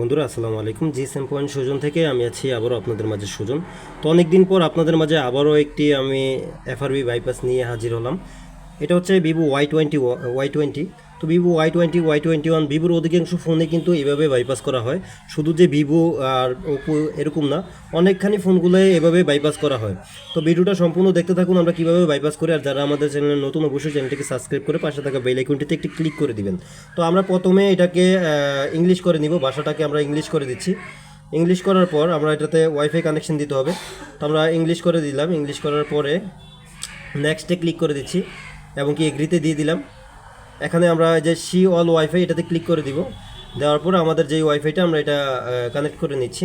বন্ধুরা, আসসালামু আলাইকুম। জি সেম পয়েন্ট সুজন থেকে আমি আছি, আবারও আপনাদের মাঝে সুজন তো অনেকদিন পর আপনাদের মাঝে আবারও একটি আমি এফআরবি বাইপাস নিয়ে হাজির হলাম। এটা হচ্ছে Vivo Y twenty Y twenty তো Vivo Y twenty Y twenty one ভিভোর অধিকাংশ ফোনে কিন্তু এভাবে বাইপাস করা হয়। শুধু যে ভিভো আর ওপো এরকম না, অনেকখানি ফোনগুলোয় এভাবে বাইপাস করা হয়। তো ভিডিওটা সম্পূর্ণ দেখতে থাকুন, আমরা কীভাবে বাইপাস করি, আর যারা আমাদের চ্যানেলে নতুন, অবশ্যই চ্যানেলটিকে সাবস্ক্রাইব করে পাশে থাকা বেল আইকনটিতে একটি ক্লিক করে দিবেন। তো আমরা প্রথমে এটাকে ইংলিশ করে নিব, ভাষাটাকে আমরা ইংলিশ করে দিচ্ছি। ইংলিশ করার পর আমরা এটাতে ওয়াইফাই কানেকশন দিতে হবে। তো আমরা ইংলিশ করে দিলাম। ইংলিশ করার পরে নেক্সটে ক্লিক করে দিচ্ছি, এবং কি এগ্রিতে দিয়ে দিলাম। এখানে আমরা যে সি অল ওয়াইফাই এটাতে ক্লিক করে দিব। দেওয়ার পর আমাদের যেই ওয়াইফাইটা আমরা এটা কানেক্ট করে নিচ্ছি।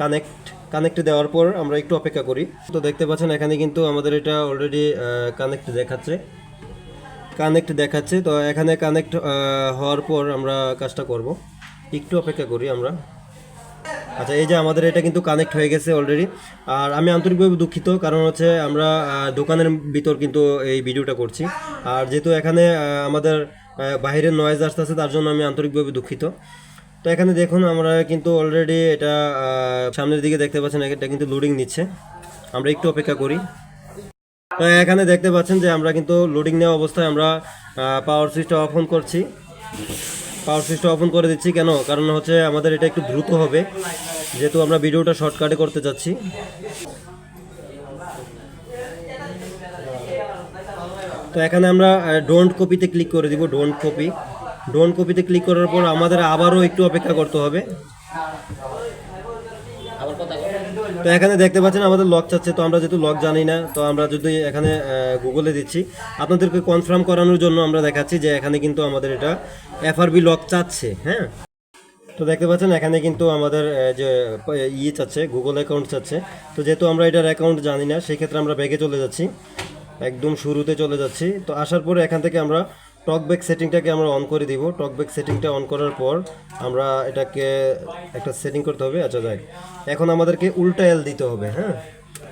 কানেক্ট কানেক্ট দেওয়ার পর আমরা একটু অপেক্ষা করি। তো দেখতে পাচ্ছেন এখানে কিন্তু আমাদের এটা অলরেডি কানেক্ট দেখাচ্ছে। কানেক্ট দেখাচ্ছে, তো এখানে কানেক্ট হওয়ার পর আমরা কাজটা করব। একটু অপেক্ষা করি আমরা। আচ্ছা এই যে আমাদের এটা কিন্তু কানেক্ট হয়ে গেছে অলরেডি আর আমি আন্তরিকভাবে দুঃখিত, কারণ হচ্ছে আমরা দোকানের ভিতর কিন্তু এই ভিডিওটা করছি। আর যেহেতু এখানে আমাদের বাইরের নয়েজ আসতেছে, তার জন্য আমি আন্তরিকভাবে দুঃখিত। তো এখানে দেখুন, আমরা কিন্তু অলরেডি এটা সামনের দিকে দেখতে পাচ্ছেন, এটা কিন্তু লোডিং নিচ্ছে। আমরা একটু অপেক্ষা করি। তো এখানে দেখতে পাচ্ছেন যে আমরা কিন্তু লোডিং নেওয়া অবস্থায় আমরা পাওয়ার সুইচটা অফ অন করছি। পাওয়ার সুইচটা অফ করে দিচ্ছি কেন? কারণ হচ্ছে আমাদের এটা একটু দ্রুত হবে। যেহেতু আমরা ভিডিওটা শর্টকাটে করতে যাচ্ছি। তো এখানে আমরা ডোন্ট কপিতে ক্লিক করে দিব ডোন্ট কপি ডোন্ট কপিতে ক্লিক করার পর আমাদের আবারও একটু অপেক্ষা করতে হবে। তো এখানে দেখতে পাচ্ছেন আমাদের লক চাচ্ছে, তো আমরা যেহেতু লক জানি না, তো আমরা যদি এখানে গুগলে দিচ্ছি। আপনাদেরকে কনফার্ম করানোর জন্য আমরা দেখাচ্ছি যে এখানে কিন্তু আমাদের এটা এফআরবি লক চাচ্ছে হ্যাঁ? তো দেখতে পাচ্ছেন এখানে কিন্তু আমাদের যে ইয়ে চাচ্ছে গুগল অ্যাকাউন্ট চাচ্ছে। তো যেহেতু আমরা এটার অ্যাকাউন্ট জানি না, সেক্ষেত্রে আমরা ব্যাগে চলে যাচ্ছি। একদম শুরুতে চলে যাচ্ছি। তো আসার পরে এখান থেকে আমরা টকব্যাক সেটিংটাকে আমরা অন করে দিব। টকব্যাক সেটিংটা অন করার পর আমরা এটাকে একটা সেটিং করতে হবে। আচ্ছা যাই এখন আমাদেরকে উল্টা এল দিতে হবে হ্যাঁ?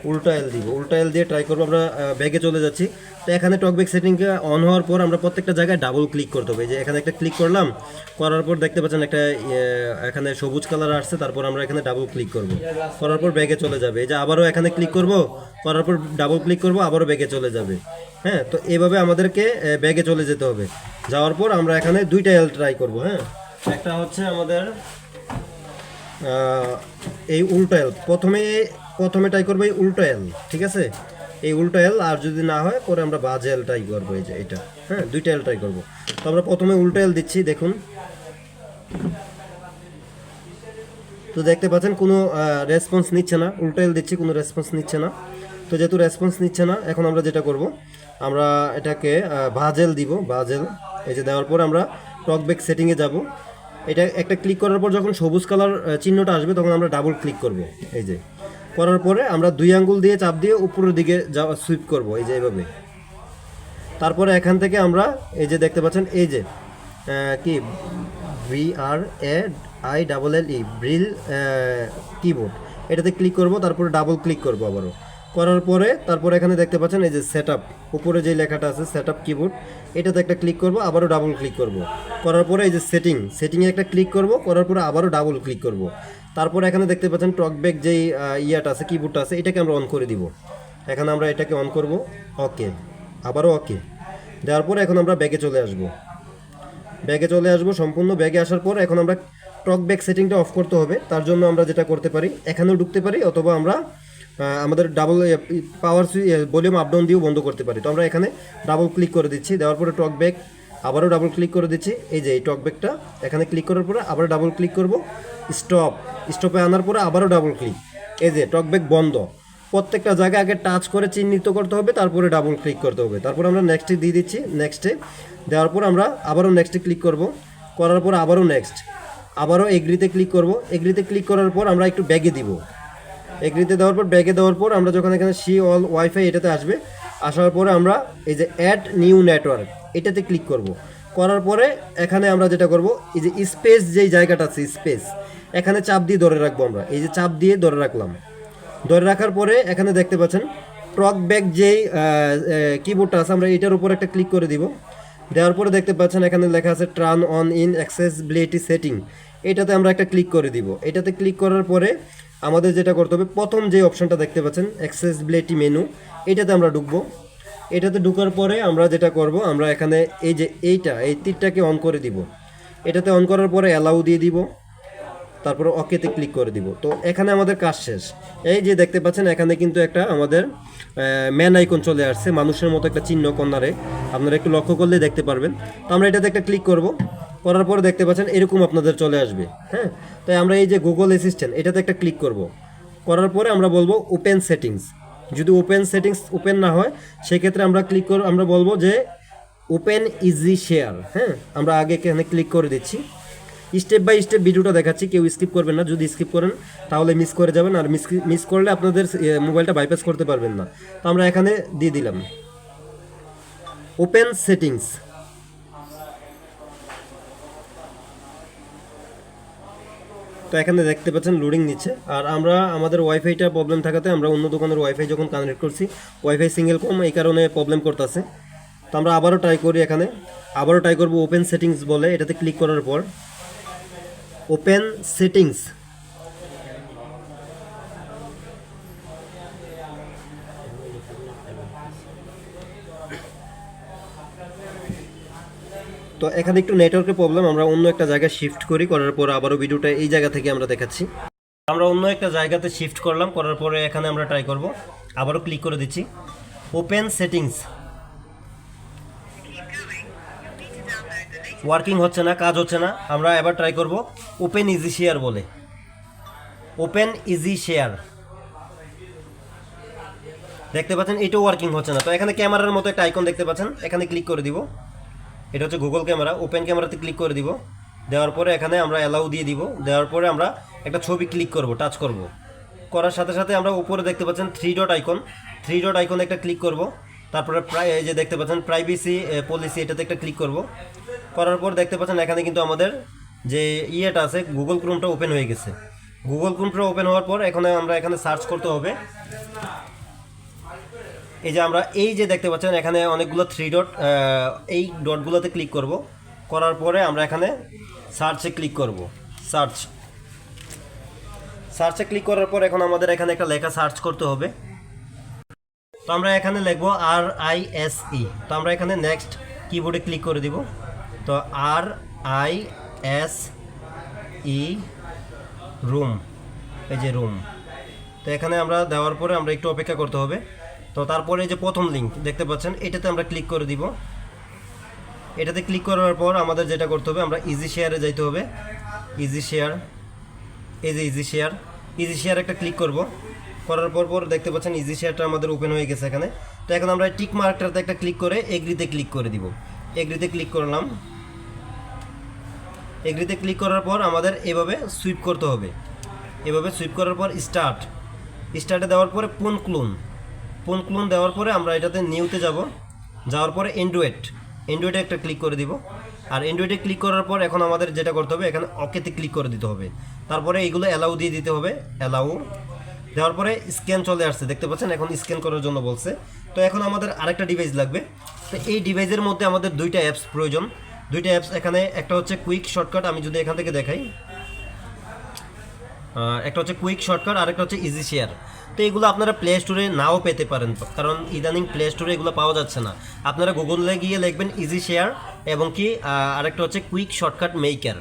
উল্টা এল দিব, উল্টা এল দিয়ে ট্রাই করব, আমরা ব্যাগে চলে যাচ্ছি। তো এখানে টকব্যাক সেটিংটা অন হওয়ার পর আমরা প্রত্যেকটা জায়গায় ডাবল ক্লিক করতে হবে। যে এখানে একটা ক্লিক করলাম, করার পর দেখতে পাচ্ছেন একটা এখানে সবুজ কালার আসছে, তারপর আমরা এখানে ডাবল ক্লিক করব। করার পর ব্যাগে চলে যাবে। এই যে আবারও এখানে ক্লিক করব, করার পর ডাবল ক্লিক করব, আবারও ব্যাগে চলে যাবে। হ্যাঁ তো এভাবে আমাদেরকে ব্যাগে চলে যেতে হবে। যাওয়ার পর আমরা এখানে দুইটা এল ট্রাই করব হ্যাঁ। একটা হচ্ছে আমাদের এই উল্টো এল প্রথমে প্রথমে করব এই উল্টো এল ঠিক আছে? এই উল্টো এল আর যদি না হয়, পরে আমরা বাজে এল ট্রাই করব এই যে এটা। হ্যাঁ দুইটা এল ট্রাই করব। তো আমরা প্রথমে উল্টো এল দিচ্ছি, দেখুন। তো দেখতে পাচ্ছেন, কোনো রেসপন্স নিচ্ছে না। উল্টো এল দিচ্ছি, কোনো রেসপন্স নিচ্ছে না। তো যেহেতু রেসপন্স নিচ্ছে না, এখন আমরা যেটা করব, আমরা এটাকে ভাজেল দিব ভাজেল এই যে দেওয়ার পর আমরা টকব্যাক সেটিংয়ে যাব। এটা একটা ক্লিক করার পর যখন সবুজ কালার চিহ্নটা আসবে, তখন আমরা ডাবল ক্লিক করব। এই যে। করার পরে আমরা দুই আঙ্গুল দিয়ে চাপ দিয়ে উপরের দিকে যাওয়া সুইপ করব, এই যে এইভাবে। তারপরে এখান থেকে আমরা এই যে দেখতে পাচ্ছেন, এই যে কি V R A I double L E braille keyboard এটাতে ক্লিক করব, তারপরে ডাবল ক্লিক করব আবারও। করার পরে তারপর এখানে দেখতে পাচ্ছেন এই যে সেট উপরে যে লেখাটা আছে সেট আপ কিবোর্ড এটাতে একটা ক্লিক করব, আবারও ডাবল ক্লিক করব। করার পরে এই যে সেটিং সেটিংয়ে একটা ক্লিক করব, করার পরে আবারও ডাবল ক্লিক করব। তারপর এখানে দেখতে পাচ্ছেন টকব্যাক যেই ইয়াটা আছে কিবোর্ডটা আছে, এটাকে আমরা অন করে দিব। এখানে আমরা এটাকে অন করব ওকে আবারও ওকে দেওয়ার পরে এখন আমরা ব্যাগে চলে আসব। ব্যাগে চলে আসব, সম্পূর্ণ ব্যাগে আসার পর এখন আমরা টক ব্যাক সেটিংটা অফ করতে হবে। তার জন্য আমরা যেটা করতে পারি, এখানেও ঢুকতে পারি, অথবা আমরা আমাদের double power volume up down দিয়েও বন্ধ করতে পারি। তো আমরা এখানে ডাবল ক্লিক করে দিচ্ছি, দেওয়ার পরে টক ব্যাক আবারও ডাবল ক্লিক করে দিচ্ছি। এই যে এই টক ব্যাকটা এখানে ক্লিক করার পরে আবার ডাবল ক্লিক করব। স্টপ স্টপে আনার পরে আবারও ডাবল ক্লিক এই যে টক ব্যাক বন্ধ। প্রত্যেকটা জায়গায় আগে টাচ করে চিহ্নিত করতে হবে, তারপরে ডাবল ক্লিক করতে হবে। তারপর আমরা নেক্সটে দিয়ে দিচ্ছি নেক্সটে দেওয়ার পর আমরা আবারও নেক্সটে ক্লিক করব। করার পর আবারও নেক্সট আবারও এগ্রিতে ক্লিক করব। এগ্রিতে ক্লিক করার পর আমরা একটু ব্যাগে দিব। এগ্রিতে দেওয়ার পর, ব্যাগে দেওয়ার পর আমরা যখন এখানে সি, অল, ওয়াইফাই এটাতে আসবে, আসার পরে আমরা এই যে অ্যাড নিউ নেটওয়ার্ক এটাতে ক্লিক করব। করার পরে এখানে আমরা যেটা করব, এই যে স্পেস যেই জায়গাটা আছে স্পেস এখানে চাপ দিয়ে ধরে রাখব আমরা। এই যে চাপ দিয়ে ধরে রাখলাম। ধরে রাখার পরে এখানে দেখতে পাচ্ছেন টক ব্যাক যেই কিবোর্ডটা আছে, আমরা এটার উপর একটা ক্লিক করে দিব। দেওয়ার পরে দেখতে পাচ্ছেন, এখানে লেখা আছে turn on in accessibility setting এটাতে আমরা একটা ক্লিক করে দিব। এটাতে ক্লিক করার পরে আমাদের যেটা করতে হবে, প্রথম যে অপশনটা দেখতে পাচ্ছেন অ্যাক্সেসিবিলিটি মেনু এটাতে আমরা ঢুকবো। এটাতে ঢুকার পরে আমরা যেটা করব, আমরা এখানে এই যে এইটা, এই তীরটাকে অন করে দিব। এটাতে অন করার পরে অ্যালাউ দিয়ে দিব। তারপরে ওকেতে ক্লিক করে দিব। তো এখানে আমাদের কাজ শেষ। এই যে দেখতে পাচ্ছেন, এখানে কিন্তু একটা আমাদের ম্যান আইকন চলে আসছে, মানুষের মতো একটা চিহ্ন কর্নারে। আপনারা একটু লক্ষ্য করলে দেখতে পারবেন। তো আমরা এটাতে একটা ক্লিক করব। করার পরে দেখতে পাচ্ছেন এরকম আপনাদের চলে আসবে হ্যাঁ? তাই আমরা এই যে গুগল অ্যাসিস্ট্যান্ট এটাতে একটা ক্লিক করব। করার পরে আমরা বলব ওপেন সেটিংস যদি ওপেন সেটিংস ওপেন না হয়, সেক্ষেত্রে আমরা ক্লিক কর আমরা বলব যে ওপেন ইজি শেয়ার হ্যাঁ? আমরা আগে এখানে ক্লিক করে দিচ্ছি। স্টেপ বাই স্টেপ ভিডিওটা দেখাচ্ছি, কেউ স্কিপ করবেন না। যদি স্কিপ করেন, তাহলে মিস করে যাবেন। আর মিস মিস করলে আপনাদের মোবাইলটা বাইপাস করতে পারবেন না। তো আমরা এখানে দিয়ে দিলাম। ওপেন সেটিংস তো এখানে দেখতে পাচ্ছেন লোডিং নিচ্ছে। আর আমরা, আমাদের ওয়াইফাইটা প্রবলেম থাকাতে আমরা অন্য দোকানের ওয়াইফাই যখন কানেক্ট করছি ওয়াইফাই সিঙ্গেল কম এই কারণে প্রবলেম করতেছে। তো আমরা আবারও ট্রাই করি এখানে। আবারও ট্রাই করব ওপেন সেটিংস বলে, এটাতে ক্লিক করার পর। ওপেন সেটিংস তো এখানে একটু নেটওয়ার্কের প্রবলেম আমরা অন্য একটা জায়গায় শিফট করি, করার পর আবারও ভিডিওটা এই জায়গা থেকে আমরা দেখাচ্ছি। আমরা অন্য একটা জায়গাতে শিফট করলাম, করার পরে এখানে আমরা ট্রাই করব। আবারও ক্লিক করে দিচ্ছি। ওপেন সেটিংস ওয়ার্কিং হচ্ছে না, কাজ হচ্ছে না। আমরা এবার ট্রাই করব ওপেন ইজি শেয়ার বলে। ওপেন ইজি শেয়ার দেখতে পাচ্ছেন, এটাও ওয়ার্কিং হচ্ছে না। তো এখানে ক্যামেরার মতো একটা আইকন দেখতে পাচ্ছেন। এখানে ক্লিক করে দিব। এটা হচ্ছে গুগল ক্যামেরা ওপেন ক্যামেরাতে ক্লিক করে দিব। দেওয়ার পরে এখানে আমরা অ্যালাউ দিয়ে দিব। দেওয়ার পরে আমরা একটা ছবি ক্লিক করব টাচ করব। করার সাথে সাথে আমরা উপরে দেখতে পাচ্ছেন three dot icon three dot আইকনে একটা ক্লিক করব। তারপরে প্রায় এই যে দেখতে পাচ্ছেন প্রাইভেসি পলিসি এটাতে একটা ক্লিক করব। করার পর দেখতে পাচ্ছেন এখানে কিন্তু আমাদের যে ইয়েটা আছে গুগল ক্রোমটা ওপেন হয়ে গেছে। গুগল ক্রোমটা ওপেন হওয়ার পর এখানে আমরা এখানে সার্চ করতে হবে। এই যে আমরা এই যে দেখতে পাচ্ছেন, এখানে অনেকগুলো থ্রি ডট এই ডটগুলোতে ক্লিক করব। করার পরে আমরা এখানে সার্চে ক্লিক করব। সার্চ সার্চে ক্লিক করার পর এখন আমাদের এখানে একটা লেখা সার্চ করতে হবে। তো আমরা এখানে লিখব আর আই এস ই তো আমরা এখানে নেক্সট কিবোর্ডে ক্লিক করে দিব। তো R I S E room এই যে রুম তো এখানে আমরা দেওয়ার পরে আমরা একটু অপেক্ষা করতে হবে। তো তারপরে যে প্রথম লিঙ্ক দেখতে পাচ্ছেন, এটাতে আমরা ক্লিক করে দিব। এটাতে ক্লিক করার পর আমাদের যেটা করতে হবে, আমরা ইজি শেয়ারে যাইতে হবে। ইজি শেয়ার এই যে ইজি শেয়ার ইজি শেয়ার একটা ক্লিক করব। করার পর পর দেখতে পাচ্ছেন ইজি শেয়ারটা আমাদের ওপেন হয়ে গেছে এখানে। তো এখন আমরা টিক মার্কটাতে একটা ক্লিক করে এগ্রিতে ক্লিক করে দিব। এগ্রিতে ক্লিক করলাম। এগ্রিতে ক্লিক করার পর আমাদের এভাবে সুইপ করতে হবে। এভাবে সুইপ করার পর স্টার্ট স্টার্টে দেওয়ার পরে পুন ক্লুন পুন ক্লুন দেওয়ার পরে আমরা এটাতে নিউতে যাব। যাওয়ার পরে অ্যান্ড্রয়েড অ্যান্ড্রয়েডে একটা ক্লিক করে দিব। আর অ্যান্ড্রয়েডে ক্লিক করার পর এখন আমাদের যেটা করতে হবে, এখানে অকেতে ক্লিক করে দিতে হবে। তারপরে এইগুলো অ্যালাউ দিয়ে দিতে হবে। অ্যালাউ দেওয়ার পরে স্ক্যান চলে আসছে। দেখতে পাচ্ছেন, এখন স্ক্যান করার জন্য বলছে। তো এখন আমাদের আরেকটা ডিভাইস লাগবে। তো এই ডিভাইসের মধ্যে আমাদের দুইটা অ্যাপস প্রয়োজন। দুইটা অ্যাপস এখানে, একটা হচ্ছে কুইক শর্টকাট আমি যদি এখান থেকে দেখাই। একটা হচ্ছে কুইক শর্টকাট আর একটা হচ্ছে ইজি শেয়ার তো এগুলো আপনারা প্লে স্টোরে নাও পেতে পারেন, কারণ ইদানিং প্লে স্টোরে এগুলো পাওয়া যাচ্ছে না। আপনারা গুগলে গিয়ে লিখবেন ইজি শেয়ার এবং কি আরেকটা হচ্ছে কুইক শর্টকাট মেকার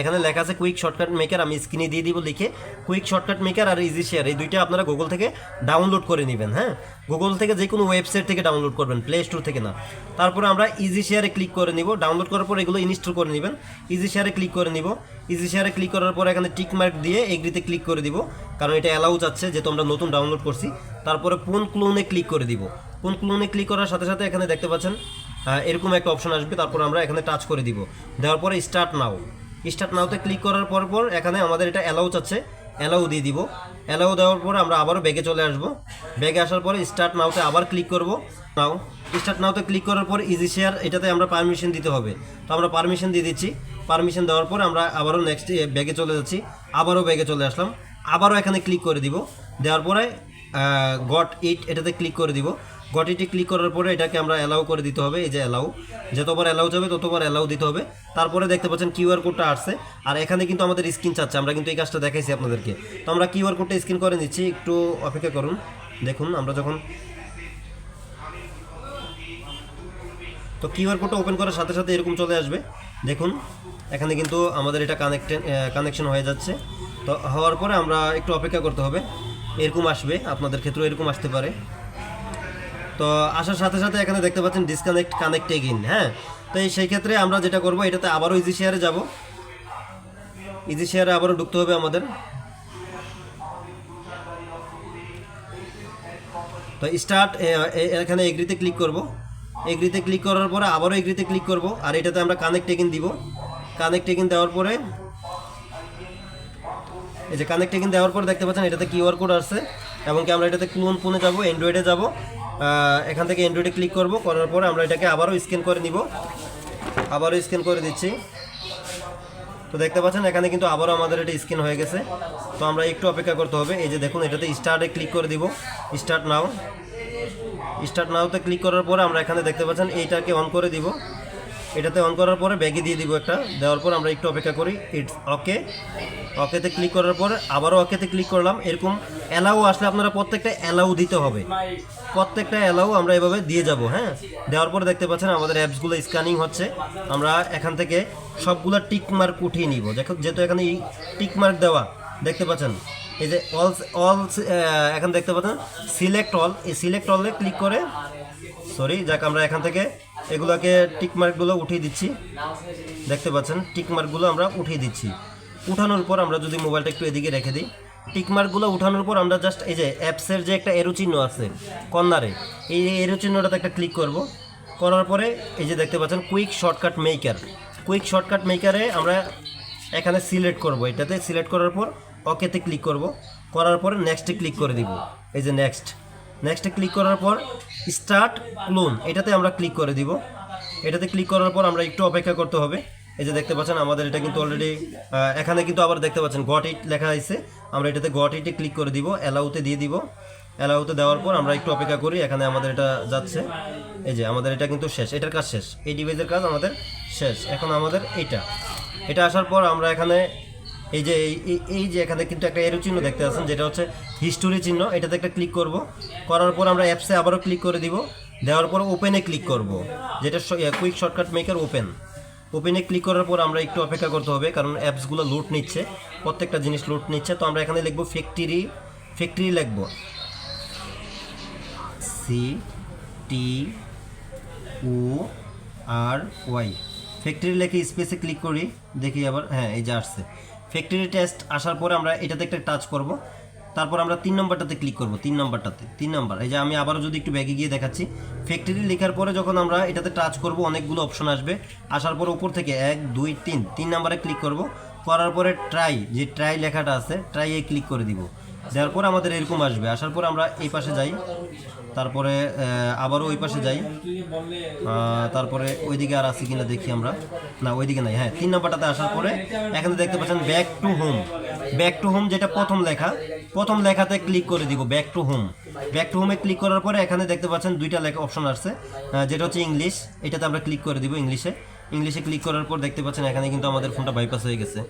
এখানে লেখা আছে কুইক শর্টকাট মেকার আমি স্ক্রিনে দিয়ে দিব লিখে। কুইক শর্টকাট মেকার আর ইজি শেয়ার এই দুইটা আপনারা গুগল থেকে ডাউনলোড করে নেবেন হ্যাঁ? গুগল থেকে যে কোনো ওয়েবসাইট থেকে ডাউনলোড করবেন প্লে স্টোর থেকে না। তারপরে আমরা ইজি শেয়ারে ক্লিক করে নিব। ডাউনলোড করার পর এগুলো ইনস্টল করে নেবেন। ইজি শেয়ারে ক্লিক করে নিব। ইজি শেয়ারে ক্লিক করার পর এখানে টিক মার্ক দিয়ে এগ্রিতে ক্লিক করে দিব। কারণ এটা অ্যালাউ যাচ্ছে যেহেতু আমরা নতুন ডাউনলোড করছি। তারপরে পুন ক্লোনে ক্লিক করে দিব। পুন ক্লোনে ক্লিক করার সাথে সাথে এখানে দেখতে পাচ্ছেন এরকম একটা অপশন আসবে। তারপর আমরা এখানে টাচ করে দিব। দেওয়ার পরে স্টার্ট নাও স্টার্ট নাওতে ক্লিক করার পর পর এখানে আমাদের এটা অ্যালাউ চাচ্ছে অ্যালাউ দিয়ে দিব। অ্যালাউ দেওয়ার পর আমরা আবারও ব্যাগে চলে আসব। ব্যাগে আসার পরে স্টার্ট নাওতে আবার ক্লিক করব। নাও স্টার্ট নাওতে ক্লিক করার পর ইজি শেয়ার এটাতে আমরা পারমিশন দিতে হবে। তো আমরা পারমিশন দিয়ে দিচ্ছি। পারমিশন দেওয়ার পর আমরা আবারও নেক্সট ব্যাগে চলে যাচ্ছি। আবারও ব্যাগে চলে আসলাম। আবারও এখানে ক্লিক করে দিব। দেওয়ার পরে গট ইট এটাতে ক্লিক করে দিব। গটিটি ক্লিক করার পরে এটাকে আমরা অ্যালাউ করে দিতে হবে, এই যে অ্যালাউ যতবার অ্যালাউ যাবে, ততবার অ্যালাউ দিতে হবে। তারপরে দেখতে পাচ্ছেন কিউআর কোডটা আসছে। আর এখানে কিন্তু আমাদের স্ক্রিন চাচ্ছে, আমরা কিন্তু এই কাজটা দেখাইছি আপনাদেরকে। তো আমরা কিউআর কোডটা স্ক্রিন করে নিচ্ছি, একটু অপেক্ষা করুন। দেখুন, আমরা যখন তো কিউআর কোডটা ওপেন করার সাথে সাথে এরকম চলে আসবে। দেখুন, এখানে কিন্তু আমাদের এটা কানেক্টেড কানেকশন হয়ে যাচ্ছে। তো হওয়ার পরে আমরা একটু অপেক্ষা করতে হবে। এরকম আসবে, আপনাদের ক্ষেত্রেও এরকম আসতে পারে। তো আসার সাথে সাথে এখানে দেখতে পাচ্ছেন ডিসকানেক্ট কানেক্ট এগিন হ্যাঁ? তো সেই ক্ষেত্রে আমরা যেটা করব, এটাতে আবারও ইজি শেয়ারে যাব। ইজি শেয়ারে আবারও ঢুকতে হবে আমাদের। তো স্টার্ট এখানে এগ্রিতে ক্লিক করব। এগ্রিতে ক্লিক করার পরে আবারও এগ্রিতে ক্লিক করব। আর এটাতে আমরা কানেক্ট এগিন দিব। কানেক্ট এগিন দেওয়ার পরে, এই যে কানেক্ট এগিন দেওয়ার পর দেখতে পাচ্ছেন এটাতে কিউআর কোড আসছে। এবং কি আমরা এটাতে ক্লোন ফোনে যাব? অ্যান্ড্রয়েডে যাব। এখান থেকে অ্যান্ড্রয়েডে ক্লিক করব, করার পরে আমরা এটাকে আবারও স্ক্যান করে নিব। আবারও স্ক্যান করে দিচ্ছি। তো দেখতে পাচ্ছেন, এখানে কিন্তু আবারও আমাদের এটা স্ক্যান হয়ে গেছে। তো আমরা একটু অপেক্ষা করতে হবে। এই যে দেখুন, এটাতে স্টার্টে ক্লিক করে দিব। স্টার্ট নাও স্টার্ট নাওতে ক্লিক করার পরে আমরা এখানে দেখতে পাচ্ছেন, এইটাকে অন করে দিব। এটাতে অন করার পরে ব্যাগে দিয়ে দিব একটা। দেওয়ার পর আমরা একটু অপেক্ষা করি ইটস ওকে ওকেতে ক্লিক করার পরে আবারও ওকেতে ক্লিক করলাম। এরকম অ্যালাউ আসলে আপনারা প্রত্যেকটা অ্যালাউ দিতে হবে। প্রত্যেকটা অ্যালাউ আমরা এভাবে দিয়ে যাব হ্যাঁ? দেওয়ার পরে দেখতে পাচ্ছেন আমাদের অ্যাপসগুলো স্ক্যানিং হচ্ছে। আমরা এখান থেকে সবগুলো টিক মার্ক উঠিয়ে নিব। দেখো, যেহেতু এখানে টিক মার্ক দেওয়া, দেখতে পাচ্ছেন? এই যে অল অল এখন দেখতে পাচ্ছেন? সিলেক্ট অল এই সিলেক্ট অলে ক্লিক করে সরি যাক, আমরা এখান থেকে এগুলোকে টিক মার্কগুলো উঠিয়ে দিচ্ছি। দেখতে পাচ্ছেন টিক মার্কগুলো আমরা উঠিয়ে দিচ্ছি। উঠানোর পর আমরা যদি মোবাইলটা একটু এদিকে রেখে দিই। টিক মার্কগুলো উঠানোর পর আমরা জাস্ট এই যে অ্যাপসের যে একটা এরো চিহ্ন আছে কর্নারে এই এরো চিহ্নটাতে একটা ক্লিক করব। করার পরে এই যে দেখতে পাচ্ছেন quick shortcut maker quick shortcut মেকারে আমরা এখানে সিলেক্ট করব। এটাতে সিলেক্ট করার পর ওকেতে ক্লিক করব। করার পরে নেক্সটে ক্লিক করে দিব। এই যে নেক্সট নেক্সটে ক্লিক করার পর স্টার্ট ক্লোন এটাতে আমরা ক্লিক করে দিব। এটাতে ক্লিক করার পর আমরা একটু অপেক্ষা করতে হবে। এই যে দেখতে পাচ্ছেন, আমাদের এটা কিন্তু অলরেডি এখানে কিন্তু আবার দেখতে পাচ্ছেন গট ইট লেখা আছে। আমরা এটাতে গট ইটে ক্লিক করে দিব অ্যালাউতে দিয়ে দিব। অ্যালাউতে দেওয়ার পর আমরা একটু অপেক্ষা করি, এখানে আমাদের এটা যাচ্ছে। এই যে, আমাদের এটা কিন্তু শেষ, এটার কাজ শেষ, এই ডিভাইসের কাজ আমাদের শেষ। এখন আমাদের এইটা এটা আসার পর আমরা এখানে এই যে এই যে এখানে কিন্তু একটা এরো চিহ্ন দেখতে পাচ্ছেন, যেটা হচ্ছে হিস্টোরি চিহ্ন, এটাতে একটা ক্লিক করব। করার পর আমরা অ্যাপসে আবারও ক্লিক করে দিব, দেওয়ার পর ওপেনে ক্লিক করব, যেটা কুইক শর্টকাট মেকার ওপেন ওপেনে ক্লিক করার পর আমরা একটু অপেক্ষা করতে হবে, কারণ অ্যাপসগুলো লোড নিচ্ছে, প্রত্যেকটা জিনিস লোড নিচ্ছে। তো আমরা এখানে লিখব ফ্যাক্টরি ফ্যাক্টরি লিখব। C T O R Y factory লেখে স্পেসে ক্লিক করি, দেখি আবার হ্যাঁ এই যে আসছে। ফ্যাক্টরি টেস্ট আসার পরে আমরা এটাতে একটা টাচ করব। তারপর আমরা তিন নম্বরটাতে ক্লিক করব, তিন নম্বরটাতে, তিন নম্বর। এই যে আমি আবারও যদি একটু ব্যাগে গিয়ে দেখাচ্ছি ফ্যাক্টরি লেখার পরে যখন আমরা এটাতে টাচ করব, অনেকগুলো অপশন আসবে। আসার পর উপর থেকে এক, দুই, তিন তিন নম্বরে ক্লিক করব। করার পরে ট্রাই যে ট্রাই লেখাটা আছে ট্রাইয়ে ক্লিক করে দিব। দেওয়ার পর আমাদের এরকম আসবে। আসার পর আমরা এই পাশে যাই। তারপরে আবারও ওই পাশে যাই। তারপরে ওইদিকে আর আছি কিনা দেখি আমরা। না, ওইদিকে নাই। হ্যাঁ তিন নম্বরটাতে আসার পরে এখানে দেখতে পাচ্ছেন back to home back to home যেটা প্রথম লেখা, প্রথম লেখাতে ক্লিক করে দিব back to home back to হোমে ক্লিক করার পরে এখানে দেখতে পাচ্ছেন দুইটা লেখা অপশন আসছে। যেটা হচ্ছে ইংলিশ এটাতে আমরা ক্লিক করে দিব ইংলিশে ইংলিশে ক্লিক করার পর দেখতে পাচ্ছেন এখানে কিন্তু আমাদের ফোনটা বাইপাস হয়ে গেছে।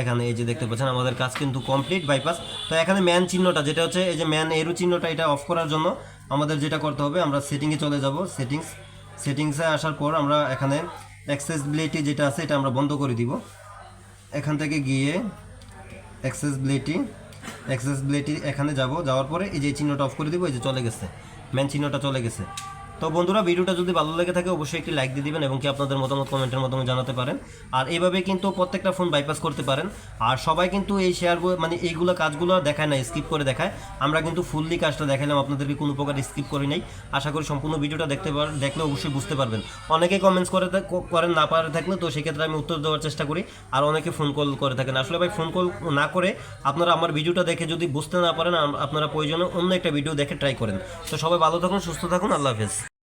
এখানে এই যে দেখতে পাচ্ছেন আমাদের কাজ কিন্তু কমপ্লিট বাইপাস তো এখানে ম্যান চিহ্নটা, যেটা হচ্ছে এই যে ম্যান এরু চিহ্নটা, এটা অফ করার জন্য আমাদের যেটা করতে হবে, আমরা সেটিংয়ে চলে যাব সেটিংস সেটিংসে আসার পর আমরা এখানে অ্যাক্সেসবিলিটি যেটা আছে, এটা আমরা বন্ধ করে দিব। এখান থেকে গিয়ে অ্যাক্সেসবিলিটি অ্যাক্সেসবিলিটি এখানে যাব, যাওয়ার পরে এই যে চিহ্নটা অফ করে দিব, এই যে চলে গেছে। মেন চিহ্নটা চলে গেছে। তো বন্ধুরা, ভিডিওটা যদি ভালো লেগে থাকে, অবশ্যই একটি লাইক দিয়ে দিবেন এবং কি আপনাদের মতামত কমেন্টের মাধ্যমে জানাতে পারেন। আর এইভাবে কিন্তু প্রত্যেকটা ফোন বাইপাস করতে পারেন। আর সবাই কিন্তু এই শেয়ারগুলো মানে এইগুলো কাজগুলো দেখায় না স্কিপ করে দেখায়। আমরা কিন্তু ফুললি কাজটা দেখালাম আপনাদেরকে কোনো প্রকার স্কিপ করি নাই। আশা করি সম্পূর্ণ ভিডিওটা দেখতে পার, দেখলে অবশ্যই বুঝতে পারবেন। অনেকে কমেন্টস করে করেন, না পারে থাকলে তো সেক্ষেত্রে আমি উত্তর দেওয়ার চেষ্টা করি। আর অনেকে ফোন কল করে থাকেন। আসলে ভাই ফোন কল না করে আপনারা আমার ভিডিওটা দেখে যদি বুঝতে না পারেন আপনারা প্রয়োজনে অন্য একটা ভিডিও দেখে ট্রাই করেন। তো সবাই ভালো থাকুন, সুস্থ থাকুন, আল্লাহ হাফেজ।